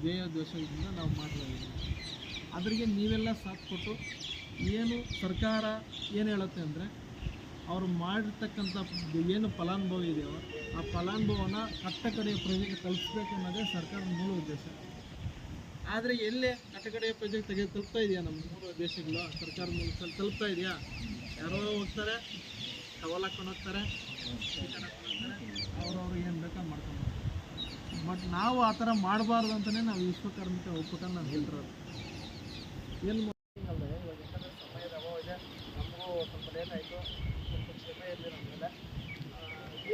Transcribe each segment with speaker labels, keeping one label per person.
Speaker 1: ಧ್ಯೇಯೋದ್ದೇಶದಿಂದ ನಾವು ಮಾಡ್ತಾ ಇದ್ದೀವಿ. ಅದ್ರಿಗೆ ನೀವೆಲ್ಲ ಸಾಥ್ ಕೊಟ್ಟು ಏನು ಸರ್ಕಾರ ಏನು ಹೇಳುತ್ತೆ ಅಂದರೆ ಅವರು ಮಾಡಿರ್ತಕ್ಕಂಥ ಏನು ಫಲಾನುಭವಿ ಇದೆಯೋ ಆ ಫಲಾನುಭವನ ಕಟ್ಟಕಡೆಯ ಪ್ರಜೆಗೆ ತಲುಪಿಸ್ಬೇಕು ಅನ್ನೋದೇ ಸರ್ಕಾರದ ಮೂಲ ಉದ್ದೇಶ. ಆದರೆ ಎಲ್ಲೇ ಕಟ್ಟಕಡೆಯ ಪ್ರಜೆಗೆ ತೆಗೆದು ತಲುಪ್ತಾ ಇದೆಯಾ ನಮ್ಮ ಮೂರು ದೇಶಗಳು ಸರ್ಕಾರದ ಮೂಲಕ ತಲುಪ್ತಾ ಇದೆಯಾ? ಯಾರೋ ಹೋಗ್ತಾರೆ ಟವಲ್ ಹಾಕೊಂಡು ಹೋಗ್ತಾರೆ ಏನು ಬೇಕಾ ಮಾಡ್ಕೊಂಡು ಬಟ್ ನಾವು ಆ ಥರ ಮಾಡಬಾರ್ದು ಅಂತಲೇ ನಾವು ವಿಶ್ವಕರ್ಮಿಕ ಒಕ್ಕೂಟ ನಾನು ಹೇಳ್ತಿರೋದು ಏನು ಅಲ್ಲದೆ ಇವಾಗ ಯಾಕಂದರೆ ಸಮಯದ ಅಭಾವ ಇದೆ. ನಮಗೂ ಸ್ವಲ್ಪ ಲೇಟ್ ಸ್ವಲ್ಪ ಕ್ಷಮೆ ಇರಲಿ ನಮ್ಮ ಮೇಲೆ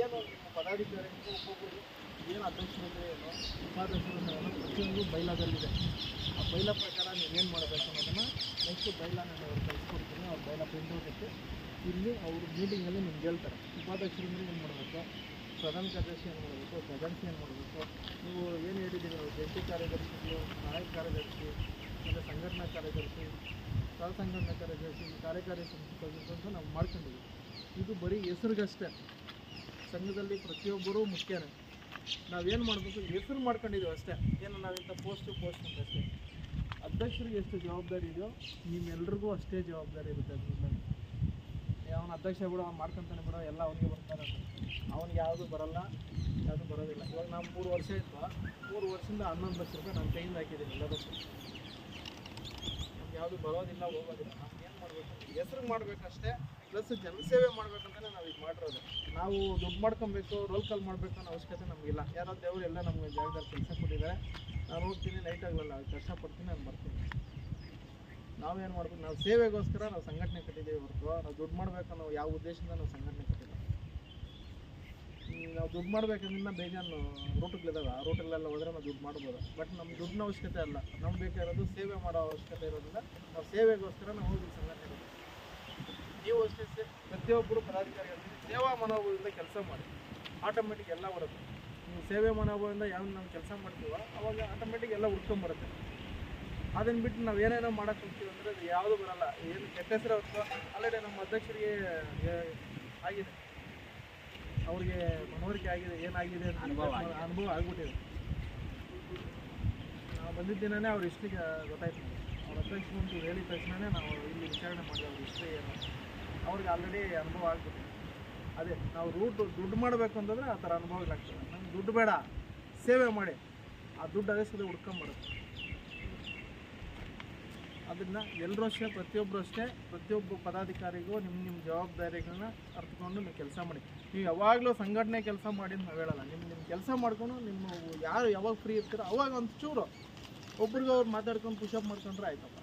Speaker 1: ಏನು ಪದಾಧಿಕಾರಿಗಳು ಒಬ್ಬೊಬ್ಬರು ಏನು ಅಧ್ಯಕ್ಷರಿದ್ರೆ ಏನೋ? ಉಪಾಧ್ಯಕ್ಷರಿದ್ರೆ ಏನೋ? ಪ್ರತಿಯೊಂದು ಬೈಲಾದಲ್ಲಿದೆ ಆ ಬೈಲ ಪ್ರಕಾರ ನೀವೇನು ಮಾಡಬೇಕು ಅನ್ನೋದನ್ನು ನೆಕ್ಸ್ಟ್ ಬೈಲ ನಾನು ಅವ್ರು ಕಳಿಸ್ಕೊಡ್ತೀನಿ. ಅವ್ರ ಬೈಲ ಪ್ರಿಂಟ್ ಇಟ್ಟು ಇಲ್ಲಿ ಅವರು ಮೀಟಿಂಗಲ್ಲಿ ನಿಮ್ಗೆ ಹೇಳ್ತಾರೆ. ಉಪಾಧ್ಯಕ್ಷರಿಂದ ಏನು ಮಾಡಬೇಕು? ಪ್ರಧಾನ ಕಾರ್ಯದರ್ಶಿಯನ್ನು ಮಾಡಬೇಕು ಏನು ಮಾಡಬೇಕು ನೀವು ಏನು ಹೇಳಿದ್ದೀರಿ? ನಾವು ಜಂಟಿ ಕಾರ್ಯದರ್ಶಿಗಳು ಸಹಾಯಕ ಕಾರ್ಯದರ್ಶಿ, ಮತ್ತು ಸಂಘಟನಾ ಕಾರ್ಯದರ್ಶಿ ಸಹ ಸಂಘಟನಾ ಕಾರ್ಯದರ್ಶಿ, ಕಾರ್ಯಕಾರಿ ಸಂಸ್ಥೆ ಅಂತ ನಾವು ಮಾಡ್ಕೊಂಡಿದ್ದೀವಿ. ಇದು ಬರೀ ಹೆಸರಿಗಷ್ಟೇ. ಸಂಘದಲ್ಲಿ ಪ್ರತಿಯೊಬ್ಬರೂ ಮುಖ್ಯನೇ. ನಾವೇನು ಮಾಡಬೇಕು? ಹೆಸರು ಮಾಡ್ಕೊಂಡಿದ್ದೀವಿ ಅಷ್ಟೇ. ಏನು ನಾವಿಂಥ ಪೋಸ್ಟು ಪೋಸ್ಟ್ ಅಂತ ಅಷ್ಟೇ. ಅಧ್ಯಕ್ಷರಿಗೆ ಎಷ್ಟು ಜವಾಬ್ದಾರಿ ಇದೆಯೋ, ನಿಮ್ಮೆಲ್ರಿಗೂ ಅಷ್ಟೇ ಜವಾಬ್ದಾರಿ ಇರುತ್ತೆ. ಅವನ ಅಧ್ಯಕ್ಷ ಬಿಡು ಅವ್ನು ಮಾಡ್ಕೊಂತಾನೆ ಬಿಡು ಎಲ್ಲ ಅವನಿಗೆ ಬರ್ತಾರೆ ಅವ್ನಿಗೆ ಯಾವುದು ಬರಲ್ಲ, ಯಾವುದು ಬರೋದಿಲ್ಲ. ಇವಾಗ ನಾವು ಮೂರು ವರ್ಷ ಇತ್ತು ಮೂರು ವರ್ಷದಿಂದ ಹನ್ನೊಂದು ಲಕ್ಷ ರೂಪಾಯಿ ನಾನು ಕೈಯಿಂದ ಹಾಕಿದ್ದೀನಿ ಎಲ್ಲದಕ್ಕೂ. ನಮ್ಗೆ ಯಾವುದು ಬರೋದಿಲ್ಲ, ಹೋಗೋದಿಲ್ಲ. ನಾವು ಏನು ಮಾಡಬೇಕು? ಹೆಸ್ರಿಗೆ ಮಾಡಬೇಕಷ್ಟೇ ಪ್ಲಸ್ ಜನಸೇವೆ ಮಾಡ್ಬೇಕಂತಾನೆ ನಾವು ಇದು ಮಾಡಿರೋದು. ನಾವು ದುಡ್ಡು ಮಾಡ್ಕೊಬೇಕು ರೋಲ್ ಕಾಲ್ ಮಾಡಬೇಕು ಅನ್ನೋ ಅವಶ್ಯಕತೆ ನಮಗಿಲ್ಲ. ಯಾರೋ ದೇವರು ಎಲ್ಲ ನಮಗೆ ಜಾಗದಲ್ಲಿ ಕೆಲಸ ಕೊಟ್ಟಿದ್ದಾರೆ. ನಾನು ಹೋಗ್ತೀನಿ ನೈಟ್ ಆಗಲ್ಲ ಕಷ್ಟಪಡ್ತೀನಿ ನಾನು ಬರ್ತೀನಿ. ನಾವೇನು ಮಾಡ್ಬೇಕು? ನಾವು ಸೇವೆಗೋಸ್ಕರ ನಾವು ಸಂಘಟನೆ ಕಟ್ಟಿದ್ದೀವಿ ಹೊರತು. ನಾವು ದುಡ್ಡು ಮಾಡ್ಬೇಕು ಅನ್ನೋ ಯಾವ ಉದ್ದೇಶದಿಂದ ನಾವು ಸಂಘಟನೆ ಕಟ್ಟಿಲ್ಲ. ನಾವು ದುಡ್ಡು ಮಾಡ್ಬೇಕಂದ್ರೆ ಬೇಜಾನು ರೂಟ್ಗಳಿದಾವೆ ಆ ರೂಟಲ್ಲೆಲ್ಲ ಹೋದ್ರೆ ನಾವು ದುಡ್ಡು ಮಾಡ್ಬೋದು. ಬಟ್ ನಮ್ಮ ದುಡ್ಡಿನ ಅವಶ್ಯಕತೆ ಅಲ್ಲ. ನಮ್ಗೆ ಬೇಕಾಗಿರೋದು ಸೇವೆ ಮಾಡೋ ಅವಶ್ಯಕತೆ ಇರೋದ್ರಿಂದ ನಾವು ಸೇವೆಗೋಸ್ಕರ ನಾವು ಹೋಗಿ ಸಂಘಟನೆ. ನೀವು ಅಷ್ಟೇ ಸೇ- ಪ್ರತಿಯೊಬ್ಬರು ಪದಾಧಿಕಾರಿಗಳು ಸೇವಾ ಮನೋಭಾವದಿಂದ ಕೆಲಸ ಮಾಡಿ. ಆಟೋಮೆಟಿಕ್ ಎಲ್ಲ ಬರುತ್ತೆ. ನೀವು ಸೇವೆ ಮನೋಭಾವದಿಂದ ಯಾವ ನಾವು ಕೆಲಸ ಮಾಡ್ತೀವೋ, ಅವಾಗ ಆಟೋಮೆಟಿಕ್ ಎಲ್ಲ ಉಳ್ಕೊಂಬರುತ್ತೆ ಅದನ್ನ ಬಿಟ್ಟು ನಾವು ಏನೇನೋ ಮಾಡಕ್ಕೆ ಹೋಗ್ತೀವಿ ಅಂದರೆ ಅದು ಯಾವುದು ಬರಲ್ಲ. ಏನು ಕೆಟ್ಟ ಹೆಸರು ಅಥವಾ ಆಲ್ರೆಡಿ ನಮ್ಮ ಅಧ್ಯಕ್ಷರಿಗೆ ಆಗಿದೆ. ಅವ್ರಿಗೆ ಮನವರಿಕೆ ಆಗಿದೆ ಏನಾಗಿದೆ ಅಂತ ಅನುಭವ ಆಗ್ಬಿಟ್ಟಿದೆ. ನಾವು ಬಂದಿದ್ದ ದಿನನೇ ಅವ್ರ ಹಿಸ್ಟ್ರಿಗೆ ಗೊತ್ತಾಯ್ತು. ಅವ್ರ ಅಧ್ಯಕ್ಷ ಮುಂದೆ ಹೇಳಿದ ತಕ್ಷಣವೇ ನಾವು ಇಲ್ಲಿ ವಿಚಾರಣೆ ಮಾಡಿದೆ ಅವ್ರ ಹಿಸ್ಟ್ರಿ ಏನು. ಅವ್ರಿಗೆ ಆಲ್ರೆಡಿ ಅನುಭವ ಆಗ್ಬಿಟ್ಟಿದೆ. ಅದೇ ನಾವು ರೂಟ್ ದುಡ್ಡು ಮಾಡಬೇಕು ಅಂತಂದರೆ ಆ ಥರ ಅನುಭವಗಳಾಗ್ತದೆ ನಮ್ಗೆ ದುಡ್ಡು ಬೇಡ ಸೇವೆ ಮಾಡಿ. ಆ ದುಡ್ಡು ಅದೇ ಸದ ಹುಡ್ಕೊಂಬರುತ್ತೆ. ಅದನ್ನ ಎಲ್ಲರೂ ಅಷ್ಟೇ ಪ್ರತಿಯೊಬ್ಬರು ಅಷ್ಟೇ ಪ್ರತಿಯೊಬ್ಬ ಪದಾಧಿಕಾರಿಗೂ ನಿಮ್ಮ ನಿಮ್ಮ ಜವಾಬ್ದಾರಿಗಳನ್ನ ಅರ್ಥಕೊಂಡು ನೀವು ಕೆಲಸ ಮಾಡಿ. ನೀವು ಯಾವಾಗಲೂ ಸಂಘಟನೆ ಕೆಲಸ ಮಾಡಿ ನಾವು ಹೇಳಲ್ಲ. ನಿಮ್ಮ ನಿಮ್ಮ ಕೆಲಸ ಮಾಡ್ಕೊಂಡು ನಿಮ್ಮ ಯಾರು ಯಾವಾಗ ಫ್ರೀ ಇರ್ತೀರೋ ಅವಾಗ ಒಂದು ಚೂರು ಒಬ್ರಿಗೆ ಅವ್ರು ಮಾತಾಡ್ಕೊಂಡು ಪುಷಪ್ ಮಾಡ್ಕೊಂಡ್ರೆ ಆಯ್ತಪ್ಪ.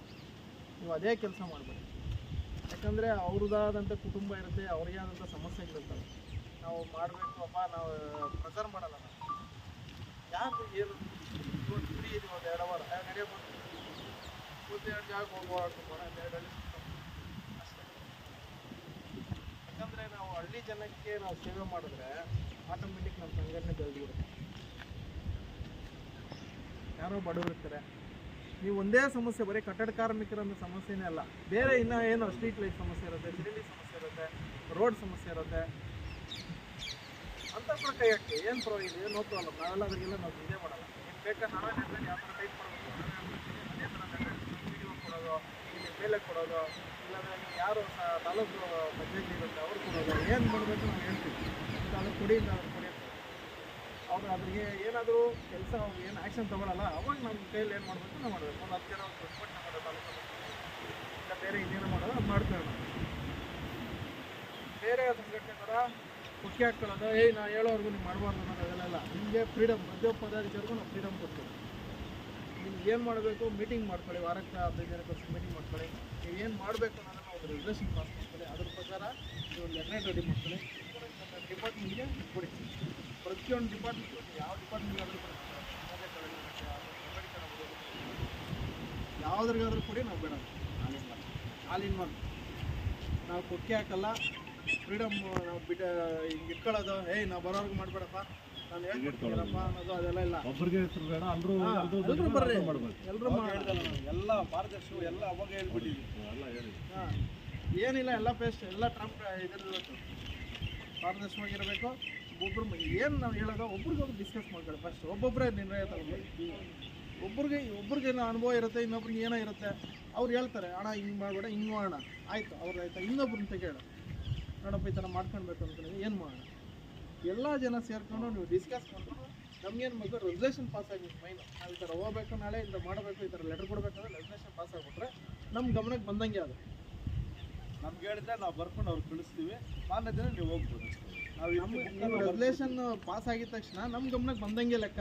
Speaker 1: ನೀವು ಅದೇ ಕೆಲಸ ಮಾಡಬೇಡಿ. ಯಾಕಂದರೆ ಅವ್ರದ್ದಾದಂಥ ಕುಟುಂಬ ಇರುತ್ತೆ, ಅವ್ರಿಗೆ ಆದಂಥ ಸಮಸ್ಯೆಗಳಿರ್ತವೆ. ನಾವು ಮಾಡಬೇಕು, ಅಪ್ಪ, ನಾವು ಪ್ರೆಸರ್ ಮಾಡಲ್ಲ. ಯಾರು ಏನು ಫ್ರೀ ಇದ್ದೋ ಒಂದು ಎರಡು ವಾರ ನಡೆಯಬಹುದು ಒಂದೆರಡು ಜಾಗ ಹೋಗುವ ಒಂದೆರಡು ಯಾಕಂದರೆ ನಾವು ಹಳ್ಳಿ ಜನಕ್ಕೆ ನಾವು ಸೇವೆ ಮಾಡಿದ್ರೆ ಆಟೋಮೆಟಿಕ್ ನಮ್ಮ ಸಂಘಟನೆ ಬೆಳೆದಿರುತ್ತೆ ಯಾರೋ ಬಡವರಿರ್ತಾರೆ ನೀವು ಒಂದೇ ಸಮಸ್ಯೆ, ಬರೀ ಕಟ್ಟಡ ಕಾರ್ಮಿಕರ ಸಮಸ್ಯೆನೇ ಅಲ್ಲ. ಬೇರೆ ಇನ್ನೂ ಏನು ಸ್ಟ್ರೀಟ್ ಲೈಟ್ ಸಮಸ್ಯೆ ಇರುತ್ತೆ ಸಿಡಿಲಿ ಸಮಸ್ಯೆ ಇರುತ್ತೆ ರೋಡ್ ಸಮಸ್ಯೆ ಇರುತ್ತೆ. ಅಂತ ಕೈ ಹಾಕಿ ಏನು ಪರವಾಗಿಲ್ಲ ಏನು ಅಲ್ಲ ನಾವೆಲ್ಲ ಅದಕ್ಕೆಲ್ಲ ನಾವು ಇದೇ ಮಾಡಲ್ಲ. ಏನು ಬೇಕಾ ನಾವೇ ಯಾವ ಥರ ಟೈಪ್ ಮಾಡಬೇಕು. ಕೊಡೋದು, ಇಲ್ಲಿ ಮೇಲೆ ಕೊಡೋದು, ಇಲ್ಲಾಂದ್ರೆ ನೀವು ಯಾರು ತಾಲೂಕು ಪಂಚಾಯತಿ ಇರುತ್ತೆ, ಅವ್ರು ಕೊಡೋದು. ಏನು ಮಾಡಬೇಕು ನಾವು ಹೇಳ್ತೀವಿ. ಇಂಥ ಅದನ್ನು ಕೊಡಿ ಅಂತ ಅವ್ರು ಕೊಡಿ ಅವ್ರು ಅದ್ರಿಗೆ ಏನಾದರೂ ಕೆಲಸ, ಅವ್ರು ಏನು ಆ್ಯಕ್ಷನ್ ತೊಗೊಳಲ್ಲ, ಅವಾಗ ನಮ್ಮ ಕೈಯಲ್ಲಿ ಏನು ಮಾಡಬೇಕು ನಾವು ಮಾಡಬೇಕು. ಒಂದು ಹತ್ತು ಜನ, ಒಂದು ರಿಪೋರ್ಟ್ನ ಮಾಡೋದು ತಾಲೂಕು ಇಲ್ಲ ಬೇರೆ ಇನ್ನೇನು ಮಾಡೋದು, ಅದು ಮಾಡ್ತೇವೆ ನಾವು. ಬೇರೆ ಸಂಘಟನೆ ಥರ ಕುಕ್ಕಿ ಹಾಕ್ಕೊಳ್ಳೋದು ಏಯ್, ನಾ ಹೇಳೋವರೆಗೂ ನೀವು ಮಾಡಬಾರ್ದು ಅನ್ನೋದು ಅದೆಲ್ಲ ಇಲ್ಲ. ನಿಮಗೆ ಫ್ರೀಡಮ್ ಪ್ರತಿಯೊಬ್ಬ ಪದಾಧಿಕಾರಿಗೂ ನಾವು ಫ್ರೀಡಮ್ ಕೊಡ್ತೀವಿ. ನಿಮ್ಗೆ ಏನು ಮಾಡಬೇಕು? ಮೀಟಿಂಗ್ ಮಾಡ್ಕೊಳ್ಳಿ. ವಾರಕ್ಕೆ ಹದಿನೈದು ಜನಕ್ಕೆ ವರ್ಷ ಮೀಟಿಂಗ್ ಮಾಡ್ಕೊಳ್ಳಿ. ನೀವು ಏನು ಮಾಡಬೇಕು ಅನ್ನೋದನ್ನ ಒಂದು ರೆಸಲ್ಯೂಷನ್ ಪಾಸ್ ಮಾಡ್ಕೊಳ್ಳಿ. ಅದ್ರ ಪ್ರಕಾರ ನೀವು ಲೆಟ್ರ್ ರೆಡಿ ಮಾಡ್ಕೊಳ್ಳಿ. ಡಿಪಾರ್ಟ್ಮೆಂಟ್ಗೆ ಕೊಡಿ. ಪ್ರತಿಯೊಂದು ಡಿಪಾರ್ಟ್ಮೆಂಟ್ ಯಾವ ಡಿಪಾರ್ಟ್ಮೆಂಟ್ ಆದರೂ. ಯಾವ್ದ್ರಿಗಾದ್ರೂ ಕೊಡಿ, ನಾವು ಬೇಡ. ಆಲ್ ಇನ್ ಒನ್ ನಾವು ಕೊಕ್ಕೆ ಹಾಕಲ್ಲ. ಫ್ರೀಡಮ್ ಬಿಟ್ಟ ಇಟ್ಕೊಳ್ಳೋದು. ಏಯ್ ನಾವು ಬರೋರ್ಗು ಮಾಡಬೇಡಪ್ಪ. ನಾನು ಹೇಳ್ಕೊಡ್ತೀನಪ್ಪ ಅನ್ನೋದು ಅದೆಲ್ಲ ಇಲ್ಲ.
Speaker 2: ಒಬ್ಬರಿಗೆ ಬೇಡ ಎಲ್ಲರೂ
Speaker 1: ಎಲ್ಲರೂ ಬರ್ರಿ. ಎಲ್ಲರೂ
Speaker 3: ಎಲ್ಲ ಪಾರದರ್ಶಿ ಎಲ್ಲ ಅವಾಗ ಹೇಳ್ಬಿಟ್ಟಿದ್ವಿ.
Speaker 2: ಎಲ್ಲ ಹೇಳಿ
Speaker 1: ಹಾಂ ಏನಿಲ್ಲ ಎಲ್ಲ ಪೇಸ್ಟ್ ಎಲ್ಲ ಟ್ರಂಪ್ ಇದಿರಬೇಕು ಪಾರದರ್ಶಕವಾಗಿರಬೇಕು ಒಬ್ಬರು ಏನು ನಾವು ಹೇಳೋದು ಒಬ್ರಿಗೊಬ್ರು ಡಿಸ್ಕಸ್ ಮಾಡ್ಕೊಳ್ಳಿ ಫಸ್ಟ್ ಒಬ್ಬೊಬ್ಬರೇ ನಿರ್ಣಯ ತಗೊಳ್ಳಿ ಒಬ್ರಿಗೆ ಒಬ್ರಿಗೆ ಅನುಭವ ಇರುತ್ತೆ ಇನ್ನೊಬ್ರಿಗೆ ಏನೋ ಇರುತ್ತೆ. ಅವ್ರು ಹೇಳ್ತಾರೆ ಅಣ್ಣ ಹಿಂಗೆ ಮಾಡಬೇಡ ಹಿಂಗೆ ಮಾಡೋಣ. ಆಯಿತು ಅವ್ರು ಆಯ್ತಾ ಇನ್ನೊಬ್ರನ್ನ ತೆಗೇಳ ನೋಡಪ್ಪ ಈ ಥರ ಮಾಡ್ಕೊಳ್ಬೇಕು ಅಂದ್ಕೊಂಡಿದ್ದೀವಿ ಏನು ಮಾಡೋಣ? ಎಲ್ಲ ಜನ ಸೇರ್ಕೊಂಡು ನೀವು ಡಿಸ್ಕಸ್ ಮಾಡ್ಕೊಂಡು ನಮ್ಗೇನು ಬೇಕು? ರೆಸಲ್ಯೂಷನ್ ಪಾಸ್ ಆಗಬೇಕು ಮೈನು ನಾವು ಈ ಥರ ಹೋಗ್ಬೇಕು ನಾಳೆ ಇಂಥ ಮಾಡಬೇಕು ಈ ಥರ ಲೆಟರ್ ಕೊಡಬೇಕಂದ್ರೆ ರೆಸಲ್ಯೂಷನ್ ಪಾಸ್ ಆಗಿಬಿಟ್ರೆ ನಮ್ಮ ಗಮನಕ್ಕೆ ಬಂದಂಗೆ ಅದು
Speaker 3: ನಮ್ಗೆ ಹೇಳಿದ್ರೆ ನಾವು ಬರ್ಕೊಂಡು ಅವ್ರು ಕಳಿಸ್ತೀವಿ ಮಾನ್ಯ ದಿನ ನೀವು ಹೋಗ್ಬೋದು ನಾವು
Speaker 1: ನಮ್ಮ ರೆಸಲ್ಯೂಷನ್ ಪಾಸ್ ಆಗಿದ ತಕ್ಷಣ ನಮ್ಮ ಗಮನಕ್ಕೆ ಬಂದಂಗೆ ಲೆಕ್ಕ.